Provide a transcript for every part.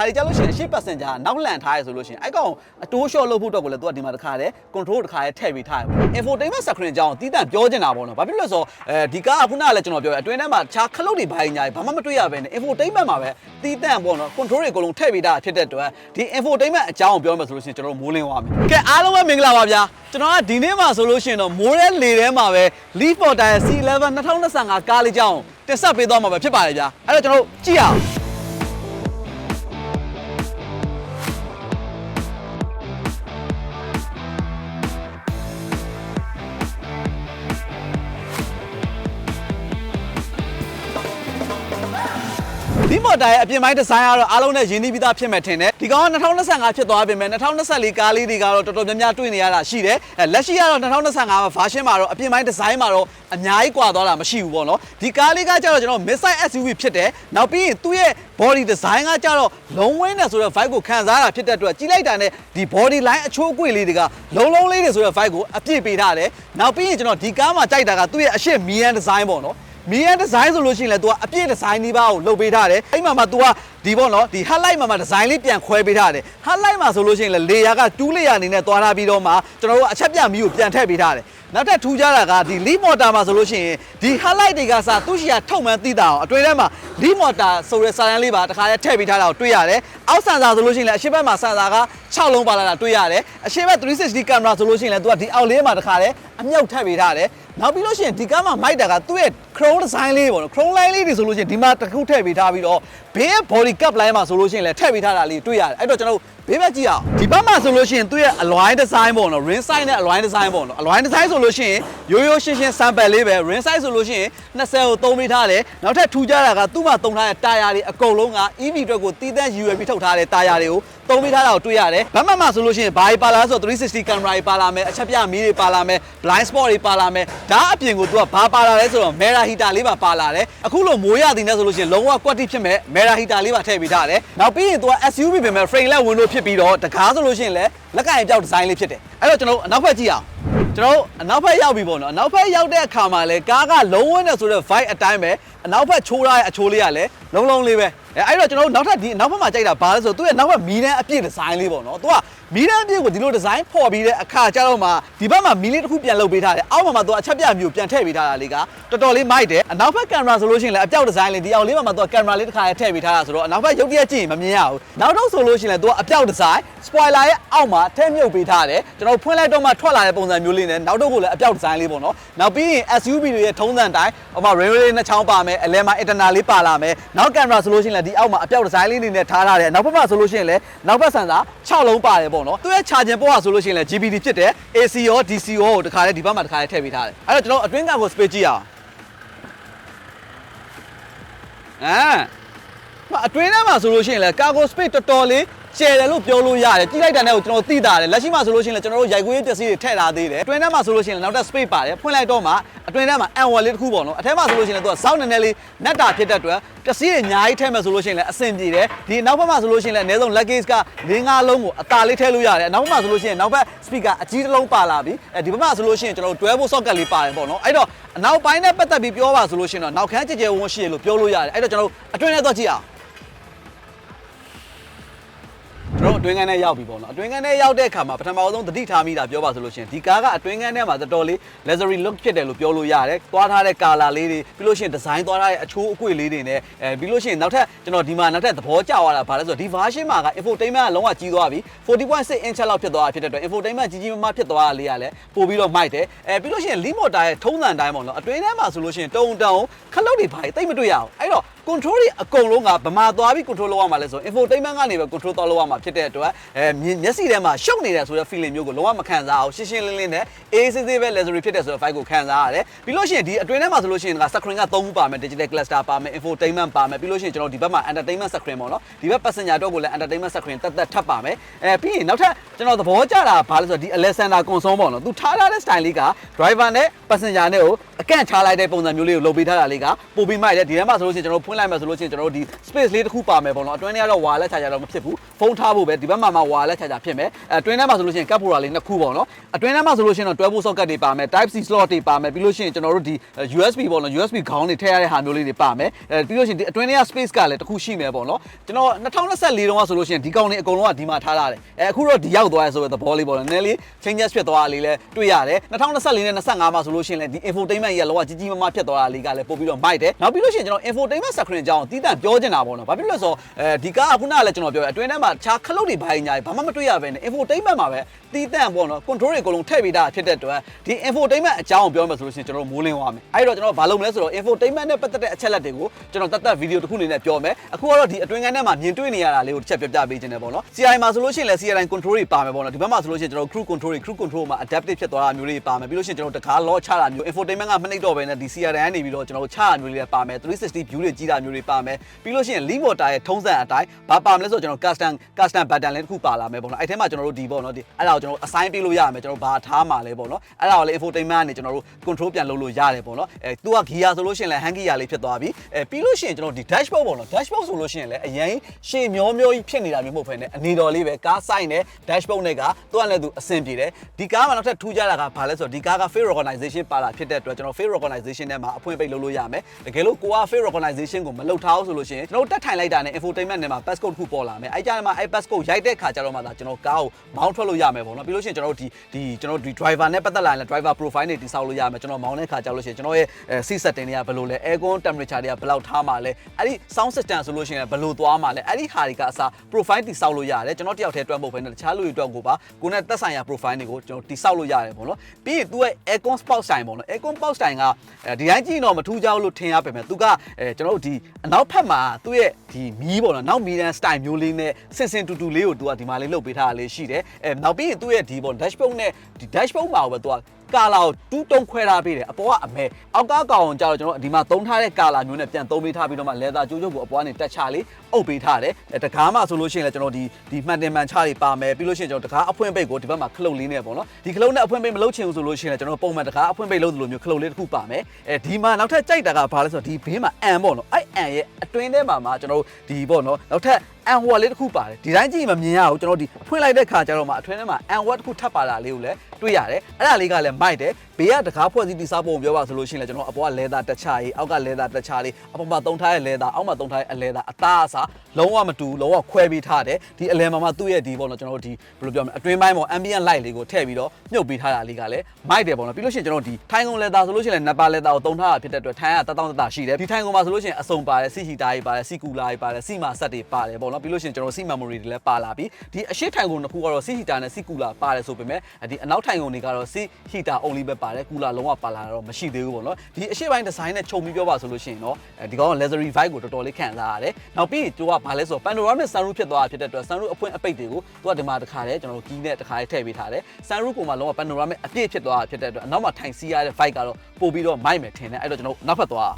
ဒါတွေကြလို့ရှိရင်အရှိ passenger ကနောက်လန်ထားရဆိုလို့ရှိရင်အဲ့ကောင်အတိုး short လုပ်ဖို့အတွက်ကိုလည်းသူကဒီမှာတစ်ခါတည်း control တစ်ခါတည်းထည့်ပြီးထားရပေါ့ infotainment screen အကြောင်းတီးတန့်ပြောချင်တာပေါ့နော်ဘာဖြစ်လို့လဲဆိုတော့အဲဒီကားကခုနကလည်းကျွန်တော်ပြောရအတွင်းထဲမှာခြားခလုတ်တွေဘာညာဘာမှမတွေ့ရဘဲနဲ့ infotainment မှာပဲတီးတန့်ပေါ့နော် control တွေအကုန်လုံးထည့်ပြီးသားဖြစ်တဲ့အတွက်ဒီ infotainment အကြောင်းကိုပြောမှဆိုလို့ရှိရင်ကျွန်တော်တို့မိုးလင်းသွားမယ်ကဲအားလုံးပဲမင်္ဂလာပါဗျာကျွန်တော်ကဒီနေ့မှာဆိုလို့ရှိရင်တော့မိုးရဲလေထဲမှာပဲ Leaf Porter C11 2025ကားလေးကြောင်းတင်ဆက်ပေးသွားမှာပဲဖြစ်ပါတယ်ဗျာအဲ့တော့ကျွန်တော်တို့ကြည့်ရအောင် ဒီမော်တာရဲ့အပြင်ပိုင်းဒီဇိုင်းကတော့အားလုံးနဲ့ရင်းနှီးပြီးသားဖြစ်မယ်ထင်တယ်ဒီကောင်က2025ဖြစ်သွားပြီမဲ့2024ကားလေးတွေကတော့တော်တော်များများတွေ့နေရတာရှိတယ်အဲလက်ရှိကတော့2025မှာ version မှာတော့အပြင်ပိုင်းဒီဇိုင်းမှာတော့အများကြီးကွာသွားတာမရှိဘူးပေါ့နော်ဒီကားလေးကကြတော့ကျွန်တော် midsize SUV ဖြစ်တယ်နောက်ပြီးရင်သူ့ရဲ့ body design ကကြတော့လုံးဝင်းနဲ့ဆိုတဲ့ vibe ကိုခံစားရတာဖြစ်တဲ့အတွက်ကြီးလိုက်တာနဲ့ဒီ body line အချိုးအကွေ့လေးတွေကလုံးလုံးလေးတွေဆိုတဲ့ vibe ကိုအပြည့်ပေးထားတယ်နောက်ပြီးရင်ကျွန်တော်ဒီကားမှာကြိုက်တာကသူ့ရဲ့အရှိမီယန် design ပေါ့နော် မီးရဒီဇိုင်းဆိုလို့ရှိရင်လည်း तू ကအပြည့်ဒီဇိုင်းဒီပါကိုလုပ်ပေးထားတယ်အဲ့မှာမှ तू ကဒီပေါ့နော်ဒီ highlight မှာမှဒီဇိုင်းလေးပြန်ခွဲပေးထားတယ် highlight မှာဆိုလို့ရှိရင်လည်းလေယာက2လေယာအနေနဲ့သွားထားပြီးတော့မှကျွန်တော်တို့အချက်ပြမီးကိုပြန်ထည့်ပေးထားတယ်နောက်ထပ်ထူးခြားတာကဒီ lead motor မှာဆိုလို့ရှိရင်ဒီ highlight တွေကစသူ့ရှီကထုတ်မှန်းသိတာအောင်အတွေ့ထဲမှာ lead motor ဆိုတဲ့စာတန်းလေးပါတခါလဲထည့်ပေးထားတာကိုတွေ့ရတယ်။အောက်ဆန်ဆာဆိုလို့ရှိရင်လည်းအရှေ့ဘက်မှာဆန်ဆာက6လုံးပါလာတာတွေ့ရတယ်။အရှေ့ဘက်360ကင်မရာဆိုလို့ရှိရင်လည်းသူကဒီအောက်လေးမှာတခါလဲအမြောက်ထည့်ပေးထားတယ်။ နောက်ပြီးလို့ရှိရင်ဒီကားမှာမိုက်တာကသူ့ရဲ့ chrome design လေးပေါ့နော် chrome line လေးတွေဆိုလို့ရှိရင်ဒီမှာတစ်ခုထည့်ပေးထားပြီးတော့ဘေးရဲ့ body cap line မှာဆိုလို့ရှိရင်လည်းထည့်ပေးထားတာလေးတွေ့ရတယ်အဲ့တော့ကျွန်တော်တို့ဘေးဘက်ကြည့်အောင်ဒီဘက်မှာဆိုလို့ရှိရင်သူ့ရဲ့ align design ပေါ့နော် ring size နဲ့ align design ပေါ့နော် align design ဆိုလို့ရှိရင်ရိုးရိုးရှင်းရှင်း sample လေးပဲ ring size ဆိုလို့ရှိရင်20ကိုသုံးပေးထားတယ်နောက်ထပ်ထူးခြားတာကသူ့မှာသုံးထားတဲ့တာယာတွေအကုန်လုံးက EV အတွက်ကိုတည်တံ့ UAV ထုတ်ထားတဲ့တာယာတွေကို သုံးပေးထားတာကိုတွေ့ရတယ်ဘက်မှမှာဆိုလို့ရှိရင်ဘာတွေပါလာလဲဆိုတော့360 camera တွေပါလာမယ်အချက်ပြမီးတွေပါလာမယ် blind spot တွေပါလာမယ်ဒါအပြင်ကိုသူကဘာပါလာလဲဆိုတော့ mera heater လေးပါပါလာတယ်အခုလိုမိုးရသည်နဲ့ဆိုလို့ရှိရင်လုံးဝကွက်တိဖြစ်မဲ့ mera heater လေးပါထည့်ပေးထားတယ်နောက်ပြီးရင်သူက SUV ပြင်မဲ့ frame လက် window ဖြစ်ပြီးတော့တကားဆိုလို့ရှိရင်လည်းလက်ကင်ပြောက်ဒီဇိုင်းလေးဖြစ်တယ်အဲ့တော့ကျွန်တော်တို့အနောက်ဘက်ကြည့်အောင်ကျွန်တော်တို့အနောက်ဘက်ရောက်ပြီပေါ့နော်အနောက်ဘက်ရောက်တဲ့အခါမှာလည်းကားကလုံးဝနဲ့ဆိုတဲ့ vibe အတိုင်းပဲအနောက်ဘက်ချိုးထားတဲ့အချိုးလေးကလည်းလုံးလုံးလေးပဲအဲအဲ့တော့ကျွန်တော်တို့နောက်ထပ်ဒီအနောက်ဘက်မှာကြိုက်တာဘာလဲဆိုတော့သူ့ရဲ့နောက်ဘက်မီးတန်းအပြည့်ဒီဇိုင်းလေးပေါ့နော်သူက မီးတန်းအပြည့်ကိုဒီလိုဒီဇိုင်းဖော်ပြီးတဲ့အခါကျတော့မှဒီဘက်မှာမီးလေးတစ်ခုပြန်လုပ်ပေးထားတယ်အောက်မှာမှသူကအချက်ပြမျိုးပြန်ထည့်ပေးထားတာလေးကတော်တော်လေးမိုက်တယ်အနောက်ဘက်ကင်မရာဆိုလို့ရှိရင်လည်းအပြောက်ဒီဇိုင်းလေးဒီအောက်လေးမှာမှသူကကင်မရာလေးတစ်ခါလေးထည့်ပေးထားတာဆိုတော့အနောက်ဘက်ရုပ်တရက်ကြည့်ရင်မမြင်ရဘူးနောက်တော့ဆိုလို့ရှိရင်လည်းသူကအပြောက်ဒီဇိုင်း spoiler ရဲ့အောက်မှာထည့်မြုပ်ပေးထားတယ်ကျွန်တော်ဖွင့်လိုက်တော့မှထွက်လာတဲ့ပုံစံမျိုးလေးနဲ့နောက်တော့ကိုလည်းအပြောက်ဒီဇိုင်းလေးပေါ့နော်နောက်ပြီးရင် SUV တွေရဲ့ထုံးစံတိုင်းဟိုမှာ railway လေးနှစ်ချောင်းပါမယ်အလဲမှာ internal လေးပါလာမယ်နောက်ကင်မရာဆိုလို့ရှိရင်လည်းဒီအောက်မှာအပြောက်ဒီဇိုင်းလေးနေနဲ့ထားထားတယ်နောက်ဘက်မှာဆိုလို့ရှိရင်လည်းနောက်ဘက်ဆန်စာ6လုံးပါတယ်ပေါ့နော်သူရဲ့ charging port ဆိုလို့ရှိရင်လည်း GBD ဖြစ်တယ် AC ရော DC ရောကိုတခါလေဒီဘက်မှာတခါလေထည့်ပေးထားတယ်အဲ့တော့ကျွန်တော်အတွင်းကကို space ကြည့်အောင်အာအတွင်းထဲမှာဆိုလို့ရှိရင်လည်း cargo space တော်တော်လေး ကျယ်တယ်လို့ပြောလို့ရတယ်ကြီးလိုက်တာနဲ့ကိုကျွန်တော်သိတာတယ်လက်ရှိမှာဆိုလို့ရှိရင်လည်းကျွန်တော်တို့ရိုက်ကွေးရေးပစ္စည်းတွေထည့်ထားသေးတယ်အတွင်းထဲမှာဆိုလို့ရှိရင်လည်းနောက်ထပ် space ပါတယ်ဖွင့်လိုက်တော့မှအတွင်းထဲမှာ N1 လေးတစ်ခုပေါ့နော်အထဲမှာဆိုလို့ရှိရင်လည်းသူကစောက်နေနေလေးနက်တာဖြစ်တဲ့အတွက်ပစ္စည်းတွေအများကြီးထည့်မယ်ဆိုလို့ရှိရင်လည်းအဆင်ပြေတယ်ဒီနောက်ဘက်မှာဆိုလို့ရှိရင်လည်းအနည်းဆုံး luggage က၄၅လုံးကိုအတာလေးထည့်လို့ရတယ်နောက်ဘက်မှာဆိုလို့ရှိရင်နောက်ဘက် speaker အကြီးတစ်လုံးပါလာပြီအဲဒီဘက်မှာဆိုလို့ရှိရင်ကျွန်တော်တို့တွဲဖို့ socket လေးပါတယ်ပေါ့နော်အဲ့တော့အနောက်ပိုင်းနဲ့ပတ်သက်ပြီးပြောပါဆိုလို့ရှိရင်တော့နောက်ခန်းကြဲကြဲဝန်းရှိရလို့ပြောလို့ရတယ်အဲ့တော့ကျွန်တော်တို့အတွင်းထဲတော့ကြည့်အောင် တော်အတွင်းကန်းထဲရောက်ပြီပေါ့နော်အတွင်းကန်းထဲရောက်တဲ့အခါမှာပထမဆုံးသတိထားမိတာပြောပါဆိုလို့ရှိရင်ဒီကားကအတွင်းကန်းထဲမှာတော်တော်လေး luxury look ဖြစ်တယ်လို့ပြောလို့ရတယ်။သွားထားတဲ့ color လေးတွေပြီးလို့ရှိရင် design သွားထားတဲ့အချိုးအကွေ့လေးတွေနဲ့အဲပြီးလို့ရှိရင်နောက်ထပ်ကျွန်တော်ဒီမှာနောက်ထပ်သဘောကျသွားတာဗာလဲဆိုတော့ဒီ version မှာက infotainment ကလုံးဝကြီးသွားပြီ40.6 inch လောက်ဖြစ်သွားတာဖြစ်တဲ့အတွက် infotainment ကြီးကြီးမားမားဖြစ်သွားတာလေးကလည်းပို့ပြီးတော့မိုက်တယ်အဲပြီးလို့ရှိရင် lead motor ရဲ့ထုံးစံတိုင်းပေါ့နော်အတွင်းထဲမှာဆိုလို့ရှိရင်တုံတုံခလုတ်တွေဘာတွေတိတ်မတွေ့ရအောင်အဲ့တော့ control တွေအကုန်လုံးကဗမာသွားပြီး control လုပ်ရမှာလဲဆို infotainment ကနေပဲ control သွားလုပ်ရမှာဖြစ်တဲ့အတွက်အဲမျက်စိထဲမှာရှုပ်နေတယ်ဆိုတဲ့ feeling မျိုးကိုလုံးဝမခံစားအောင်ရှင်းရှင်းလင်းလင်းနဲ့အေးဆေးဆေးပဲ luxury ဖြစ်တဲ့ဆိုတဲ့ vibe ကိုခံစားရတယ်ပြီးလို့ရှိရင်ဒီအတွင်းထဲမှာဆိုလို့ရှိရင်က screen က3ခုပါမယ် digital cluster ပါမယ် infotainment ပါမယ်ပြီးလို့ရှိရင်ကျွန်တော်ဒီဘက်မှာ entertainment screen ပေါ့နော်ဒီဘက် passenger အတွက်ကိုလည်း entertainment screen တက်တက်ထပ်ပါမယ်အဲပြီးရင်နောက်ထပ်ကျွန်တော်သဘောကျတာဘာလဲဆိုတော့ဒီ Alexander console ပေါ့နော်သူထားထားတဲ့ style လေးက driver နဲ့ passenger နဲ့ကိုအကန့်ချလိုက်တဲ့ပုံစံမျိုးလေးကိုလုပ်ပေးထားတာလေးကပိုပြီးမိုက်တယ်ဒီထဲမှာဆိုလို့ရှိရင်ကျွန်တော်ဖွင့်င့်လိုက်မယ်ဆိုလို့ရှိရင်ကျွန်တော်တို့ဒီ space လေးတစ်ခုပါမယ်ပေါ့နော်အတွင်းထဲကတော့ wireless charger တော့မဖြစ်ဘူးဖုန်းထားဖို့ပဲဒီဘက်မှာမှ wireless charger ဖြစ်မယ်အဲအတွင်းထဲမှာဆိုလို့ရှိရင် captura လေးနှစ်ခုပေါ့နော်အတွင်းထဲမှာဆိုလို့ရှိရင်တော့12 volt socket တွေပါမယ် type C slot တွေပါမယ်ပြီးလို့ရှိရင်ကျွန်တော်တို့ဒီ USB ပေါ့နော် USB ခေါင်းတွေထည့်ရတဲ့ဟာမျိုးလေးတွေပါမယ်အဲပြီးလို့ရှိရင်ဒီအတွင်းထဲက space ကလည်းတစ်ခုရှိမယ်ပေါ့နော်ကျွန်တော်2024တုန်းကဆိုလို့ရှိရင်ဒီကောင်လေးအကုန်လုံးကဒီမှာထားလာတယ်အဲအခုတော့ဒီရောက်သွားရဲဆိုတဲ့သဘောလေးပေါ့နော်နည်းနည်းလေး changes ဖြစ်သွားတာလေးလည်းတွေ့ရတယ်2024နဲ့25မှာဆိုလို့ရှိရင်လည်းဒီ infotainment ကြီးကလောကကြီးကြီးမားမားဖြစ်သွားတာလေးကလည်းပို့ပြီးတော့မိုက်တယ်နောက်ပြီးလို့ရှိရင်ကျွန်တော် infotainment screen အကြောင်းတီးတန့်ပြောချင်တာပေါ့နော်ဘာဖြစ်လို့လဲဆိုတော့အဲဒီကားကခုနကလည်းကျွန်တော်ပြောရအတွင်းထဲမှာခြားခလုတ်တွေဘာညာဘာမှမတွေ့ရဘဲနဲ့ infotainment မှာပဲတီးတန့်ပေါ့နော် control တွေအကုန်လုံးထည့်ပေးတာဖြစ်တဲ့အတွက်ဒီ infotainment အကြောင်းကိုပြောမယ်ဆိုလို့ရှိရင်ကျွန်တော်မိုးလင်းသွားမယ်အဲ့တော့ကျွန်တော်ဘာလုပ်မလဲဆိုတော့ infotainment နဲ့ပတ်သက်တဲ့အချက်လက်တွေကိုကျွန်တော်တတ်တတ်ဗီဒီယိုတစ်ခုအနေနဲ့ပြောမယ်အခုကတော့ဒီအတွင်းခန်းထဲမှာမြင်တွေ့နေရတာလေးကိုတစ်ချက်ပြောပြပေးခြင်းတယ်ပေါ့နော် CI မှာဆိုလို့ရှိရင်လည်း CI control တွေပါမယ်ပေါ့နော်ဒီဘက်မှာဆိုလို့ရှိရင်ကျွန်တော် crew control တွေ crew control မှာ adaptive ဖြစ်သွားတာမျိုးတွေပါမယ်ပြီးလို့ရှိရင်ကျွန်တော်တကား law ချတာမျိုး infotainment ကမနှိပ်တော့ဘဲနဲ့ဒီ CI ကနေပြီးတော့ကျွန်တော်ချတာမျိုးတွေလည်းပါမယ်360 view တွေကြီးတာမျိုးတွေပါမယ်ပြီးလို့ရှိရင် lead water ရဲ့ထုံးစံအတိုင်းဘာပါမလဲဆိုတော့ကျွန်တော် custom custom button လေးတစ်ခုပါလာမယ်ပေါ့နော်အဲ့ထဲမှာကျွန်တော်တို့ဒီပေါ့နော်ဒီအဲ့ဒါကိုကျွန်တော် assign ပေးလို့ရမယ်ကျွန်တော်ဘာထားမှာလဲပေါ့နော်အဲ့ဒါကိုလည်း infotainment ကနေကျွန်တော်တို့ control ပြန်လုပ်လို့ရတယ်ပေါ့နော်အဲသူက gear ဆိုလို့ရှိရင်လည်း hand gear လေးဖြစ်သွားပြီအဲပြီးလို့ရှိရင်ကျွန်တော်ဒီ dashboard ပေါ့နော် dashboard ဆိုလို့ရှိရင်လည်းအရင်ရှေ့မျောမျောကြီးဖြစ်နေတာမျိုးမဟုတ်ဘဲနဲ့အနေတော်လေးပဲကားဆိုင်နဲ့ dashboard နဲ့ကသူကလည်းသူအဆင်ပြေတယ်ဒီကားမှာနောက်ထပ်ထူးခြားတာကဘာလဲဆိုတော့ဒီကားက face recognition ပါလာဖြစ်တဲ့အတွက်ကျွန်တော် face recognition နဲ့မှာအဖွင့်ပိတ်လုပ်လို့ရမယ်တကယ်လို့ကိုက face recognition ကိုမလုပ်ထားဘူးဆိုလို့ရှိရင်ကျွန်တော်တက်ထိုင်လိုက်တာနဲ့ infotainment နဲ့မှာ passcode တစ်ခုပေါ်လာမယ်အဲ့ကြမ်းမှာအဲ့ passcode ရိုက်တဲ့ခါကျတော့မှသာကျွန်တော်ကားကိုမောင်းထွက်လို့ရမယ်ပေါ့နော်ပြီးလို့ရှိရင်ကျွန်တော်တို့ဒီဒီကျွန်တော်တို့ဒီ driver နဲ့ပတ်သက်လာရင်လည်း driver profile တွေတိစောက်လို့ရမယ်ကျွန်တော်မောင်းတဲ့ခါကျလို့ရှိရင်ကျွန်တော်ရဲ့ seat setting တွေကဘယ်လိုလဲ aircon temperature တွေကဘယ်လောက်ထားမှာလဲအဲ့ဒီ sound system ဆိုလို့ရှိရင်ဘယ်လိုသွားမှာလဲအဲ့ဒီဟာတွေကအစား profile တိစောက်လို့ရတယ်ကျွန်တော်တယောက်တည်းတွက်ဖို့ပဲနဲ့တခြားလူတွေတွက်ကိုပါကိုနဲ့သက်ဆိုင်ရာ profile တွေကိုကျွန်တော်တိစောက်လို့ရတယ်ပေါ့နော်ပြီးရင် तू ရဲ့ aircon spout style ပေါ့နော် aircon spout style ကဒီတိုင်းကြည့်တော့မထူးကြဘူးလို့ထင်ရပေမဲ့ तू ကအဲကျွန်တော်တို့ဒီအနောက်ဖက်မှာသူ့ရဲ့ဒီမီးပေါ့နော်နောက်မီးတန်း style မျိုးလေးနဲ့ဆင်ဆင်တူတူလေးကို तू ကဒီမှာလေးလုပ်ပေးထားတာလေးရှိတယ်အဲနောက်ပြီးရင်သူ့ရဲ့ဒီပေါ့ dashboard နဲ့ဒီ dashboard မှာပဲ तू က ကာလာကိုတူးတုံးခွဲထားပေးတယ်အပေါ်ကအမဲအောက်ကကောင်ကြတော့ကျွန်တော်ဒီမှာသုံးထားတဲ့ကာလာမျိုးနဲ့ပြန်သုံးပေးထားပြီးတော့မှလေသာကျိုးကျုပ်ကိုအပေါ်ကနေတက်ချလေးအုပ်ပေးထားတယ်အဲတကားမှဆိုလို့ရှိရင်လည်းကျွန်တော်ဒီဒီမှန်တင်မှန်ချတွေပါမယ်ပြီးလို့ရှိရင်ကျွန်တော်တကားအဖွင့်ပိတ်ကိုဒီဘက်မှာခလုတ်လေးနဲ့ပေါ့နော်ဒီခလုတ်နဲ့အဖွင့်ပိတ်မလုပ်ချင်ဘူးဆိုလို့ရှိရင်လည်းကျွန်တော်ပုံမှန်တကားအဖွင့်ပိတ်လုပ်သလိုမျိုးခလုတ်လေးတစ်ခုပါမယ်အဲဒီမှာနောက်ထပ်ကြိုက်တာကဘာလဲဆိုတော့ဒီဘေးမှာအန်ပေါ့နော်အဲ့အန်ရဲ့အတွင်းထဲမှာမှာကျွန်တော်ဒီပေါ့နော်နောက်ထပ် အန်ဟိုလေးတစ်ခုပါတယ်ဒီတိုင်းကြည့်မမြင်ရဘူးကျွန်တော်ဒီဖွင့်လိုက်တဲ့ခါကျတော့မှအတွင်းထဲမှာအန်ဝတ်တစ်ခုထပ်ပါလာလေးကိုလည်းတွေ့ရတယ်အဲ့ဒါလေးကလည်းမိုက်တယ် ဘေးကတကားဖွဲ့စည်းတိစားပုံပြောပါဆိုလို့ရှိရင်လည်းကျွန်တော်အပေါ်ကလဲတာတချရေးအောက်ကလဲတာတချလေးအပေါ်မှာသုံးထားတဲ့လဲတာအောက်မှာသုံးထားတဲ့အလဲတာအသားအစားလုံးဝမတူလုံးဝခွဲပြီးထားတယ်ဒီအလဲမှာမှသူ့ရဲ့ဒီပေါ့နော်ကျွန်တော်တို့ဒီဘယ်လိုပြောမလဲအတွင်းပိုင်းပေါ့ ambient light လေးကိုထည့်ပြီးတော့မြုပ်ပေးထားတာလေးကလည်းမိုက်တယ်ပေါ့နော်ပြီးလို့ရှိရင်ကျွန်တော်ဒီထိုင်ကုန်လဲတာဆိုလို့ရှိရင်လည်းနပါလဲတာကိုသုံးထားတာဖြစ်တဲ့အတွက်ထိုင်ကတတောင်းတတရှိတယ်ဒီထိုင်ကုန်မှာဆိုလို့ရှိရင်အစုံပါတယ်စီဟီတာကြီးပါတယ်စီကူလာကြီးပါတယ်စီမာဆက်တွေပါတယ်ပေါ့နော်ပြီးလို့ရှိရင်ကျွန်တော်စီ memory တွေလည်းပါလာပြီဒီအရှိထိုင်ကုန်တစ်ခုကတော့စီဟီတာနဲ့စီကူလာပါတယ်ဆိုပေမဲ့ဒီအနောက်ထိုင်ကုန်တွေကတော့စီဟီတာ only ပဲပါတယ်ကူလာလုံးဝပါလာတော့မရှိသေးဘူးပေါ့နော်ဒီအရှိပိုင်းဒီဇိုင်းနဲ့ခြုံပြီးပြောပါဆိုလို့ရှိရင်တော့ဒီကောင်က luxury vibe ကိုတော်တော်လေးခံစားရတယ်နောက်ပြီးသူကဘာလဲဆိုတော့ panoramic sunroof ဖြစ်သွားတာဖြစ်တဲ့အတွက် sunroof အဖွင့်အပိတ်တွေကိုသူကဒီမှာတစ်ခါတည်းကျွန်တော်တို့ကီးနဲ့တစ်ခါတည်းထည့်ပေးထားတယ် sunroof ကိုမှလုံးဝ panoramic အပြည့်ဖြစ်သွားတာဖြစ်တဲ့အတွက်အနောက်မှာထိုင်စီးရတဲ့ vibe ကတော့ပို့ပြီးတော့မိုက်မယ်ထင်တယ်အဲ့တော့ကျွန်တော်နောက်ဖက်သွား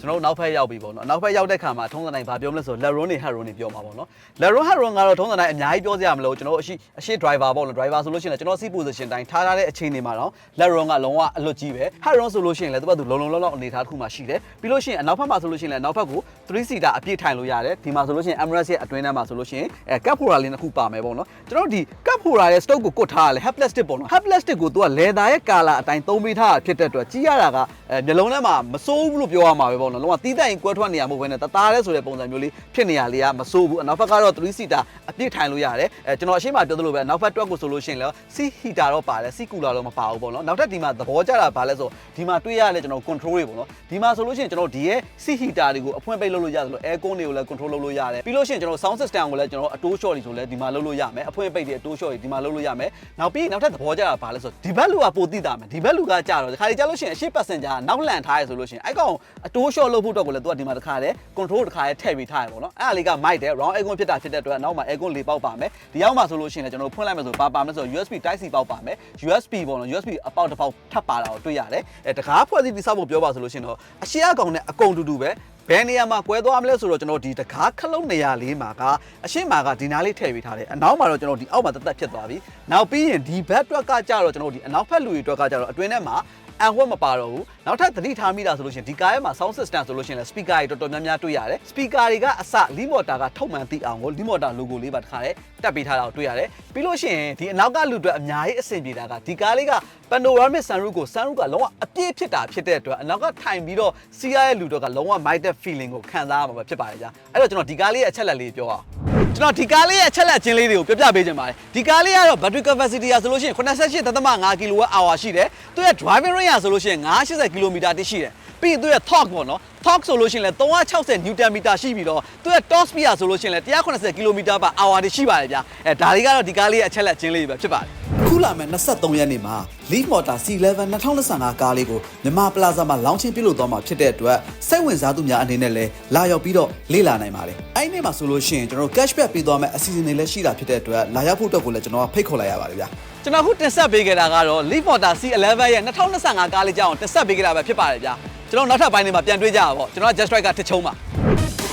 ကျွန်တော်နောက်ဖက်ရောက်ပြီပေါ့နော်နောက်ဖက်ရောက်တဲ့ခါမှာထုံးစံတိုင်းဘာပြောမလဲဆိုတော့ leron တွေ heron တွေပြောမှာပေါ့နော် leron heron ကတော့ထုံးစံတိုင်းအများကြီးပြောစရာမလိုကျွန်တော်အရှိအရှိ driver ပေါ့နော် driver ဆိုလို့ရှိရင်ကျွန်တော် seat position တိုင်းထားထားတဲ့အချိန်တွေမှာတော့ leron ကလုံးဝအလွတ်ကြီးပဲ heron ဆိုလို့ရှိရင်လည်းသူကသူလုံလုံလောက်လောက်အနေထားတစ်ခုမှရှိတယ်ပြီးလို့ရှိရင်အနောက်ဖက်မှာဆိုလို့ရှိရင်လည်းနောက်ဖက်ကို3 seater အပြည့်ထိုင်လို့ရတယ်ဒီမှာဆိုလို့ရှိရင် Emirates ရဲ့အတွင်းထဲမှာဆိုလို့ရှိရင်အဲ cup holder လေးတစ်ခုပါမယ်ပေါ့နော်ကျွန်တော်ဒီ cup holder ရဲ့ stock ကိုကုတ်ထားရတယ် half plastic ပေါ့နော် half plastic ကိုသူက leather ရဲ့ color အတိုင်းသုံးပေးထားတာဖြစ်တဲ့အတွက်ကြီးရတာကအဲမျိုးလုံးထဲမှာမစိုးဘူးလို့ပြောရမှာပဲပေါ့နော်လုံးဝတီးတိုင်ကွဲထွက်နေရမှာမဟုတ်ဘဲနဲ့တသားလဲဆိုတဲ့ပုံစံမျိုးလေးဖြစ်နေရလေးကမစိုးဘူးအနောက်ဘက်ကတော့3 seater အပြည့်ထိုင်လို့ရတယ်အဲကျွန်တော်အရှိမပြောသလိုပဲနောက်ဘက်တွက်ကိုဆိုလို့ရှိရင်လည်း seat heater တော့ပါတယ် seat cooler တော့မပါဘူးပေါ့နော်နောက်ထပ်ဒီမှာသဘောကျတာဘာလဲဆိုဒီမှာတွေ့ရလဲကျွန်တော် control တွေပေါ့နော်ဒီမှာဆိုလို့ရှိရင်ကျွန်တော်ဒီရဲ့ seat heater တွေကိုအဖွင့်ပိတ်လုပ်လို့ရတယ်လို့ air con တွေကိုလည်း control လုပ်လို့ရတယ်ပြီးလို့ရှိရင်ကျွန်တော် sound system ကိုလည်းကျွန်တော်အတိုး short တွေဆိုလည်းဒီမှာလုပ်လို့ရမယ်အဖွင့်ပိတ်တွေအတိုး short တွေဒီမှာလုပ်လို့ရမယ်နောက်ပြီးနောက်ထပ်သဘောကျတာဘာလဲဆိုဒီဘက်လူကပိုသိတာမယ်ဒီဘက်လူကကြတော့ဒီခါလေးကြာလို့ရှိရင်အရှိ passenger ကနောက်လှန်ထားရဆိုလို့ရှိရင်အဲ့ကောင်အတိုး short လုပ်ဖို့တော့ကိုလည်းသူကဒီမှာတစ်ခါတည်း control တစ်ခါတည်းထည့်ပြီးထားရပေါ့နော်အဲ့ဒါလေးက mic တယ် round aircon ဖြစ်တာဖြစ်တဲ့အတွက်နောက်မှာ aircon လေးပေါက်ပါမယ်ဒီရောက်မှာဆိုလို့ရှိရင်လည်းကျွန်တော်ဖွင့်လိုက်မယ်ဆိုပါပါမယ်ဆို USB Type C ပေါက်ပါမယ် USB ပေါ့နော် USB အပေါက်တစ်ပေါက်ထပ်ပါတာကိုတွေ့ရတယ်အဲတကားဖွဲ့စည်းတိစောက်ဖို့ပြောပါဆိုလို့ရှိရင်တော့အရှိအကောင်နဲ့အကုန်တူတူပဲဘယ်နေရာမှာကွဲသွားမလဲဆိုတော့ကျွန်တော်ဒီတကားခလုံးနေရာလေးမှာကအရှိမာကဒီနားလေးထည့်ပေးထားတယ်အနောက်မှာတော့ကျွန်တော်ဒီအောက်မှာတက်တက်ဖြစ်သွားပြီနောက်ပြီးရင်ဒီဘက်အတွက်ကကြတော့ကျွန်တော်ဒီအနောက်ဖက်လူတွေအတွက်ကကြတော့အတွင်းထဲမှာ အန်ဝက်မပါတော့ဘူးနောက်ထပ်သတိထားမိတာဆိုလို့ရှိရင်ဒီကားရဲ့မှာ sound system ဆိုလို့ရှိရင်လည်း speaker တွေတော်တော်များများတွေ့ရတယ် speaker တွေကအစ lead motor ကထုတ်မှန်သိအောင်ကို lead motor logo လေးပါတစ်ခါတည်းတက်ပေးထားတာကိုတွေ့ရတယ်ပြီးလို့ရှိရင်ဒီအနောက်ကလူတွေအများကြီးအဆင်ပြေတာကဒီကားလေးက panoramic sunroof ကို sunroof ကလုံးဝအပြည့်ဖြစ်တာဖြစ်တဲ့အတွက်အနောက်ကထိုင်ပြီးတော့စီးရတဲ့လူတွေကလုံးဝ mighty feeling ကိုခံစားရမှာပဲဖြစ်ပါတယ်ကြာအဲ့တော့ကျွန်တော်ဒီကားလေးရဲ့အချက်လက်လေးပြောအောင် ကျွန်တော်ဒီကားလေးရဲ့အချက်လက်ချင်းလေးတွေကိုပြောပြပေးခြင်းပါတယ်ဒီကားလေးကတော့ battery capacity ကဆိုလို့ရှိရင်88.5 kWh ရှိတယ်သူရဲ့ driving range ကဆိုလို့ရှိရင်980 km တိရှိတယ်ပြီးရင်သူရဲ့ torque ပေါ့နော် torque ဆိုလို့ရှိရင်လည်း360 Newton meter ရှိပြီးတော့သူရဲ့ top speed ကဆိုလို့ရှိရင်လည်း180 km per hour တိရှိပါတယ်ဗျာအဲဒါလေးကတော့ဒီကားလေးရဲ့အချက်လက်ချင်းလေးတွေပဲဖြစ်ပါတယ် ခုလာမယ့်23ရက်နေ့မှာ Leaf Motor C11 2025ကားလေးကိုမြန်မာပလာဇာမှာ launching ပြုလုပ်သွားမှာဖြစ်တဲ့အတွက်စိတ်ဝင်စားသူများအနေနဲ့လည်းလာရောက်ပြီးတော့လေ့လာနိုင်ပါတယ်။အဲ့ဒီနေ့မှာဆိုလို့ရှိရင်ကျွန်တော်တို့ cashback ပေးသွားမယ့်အစီအစဉ်တွေလည်းရှိတာဖြစ်တဲ့အတွက်လာရောက်ဖို့အတွက်ကိုလည်းကျွန်တော်ကဖိတ်ခေါ်လိုက်ရပါတယ်ဗျာ။ကျွန်တော်အခုတင်ဆက်ပေးခဲ့တာကတော့ Leaf Motor C11 ရဲ့2025ကားလေးကြောင်းတင်ဆက်ပေးခဲ့တာပဲဖြစ်ပါတယ်ဗျာ။ကျွန်တော်နောက်ထပ်ပိုင်းတွေမှာပြန်တွေ့ကြရပါပေါ့။ကျွန်တော်က Just Strike ကတစ်ချုံပါ။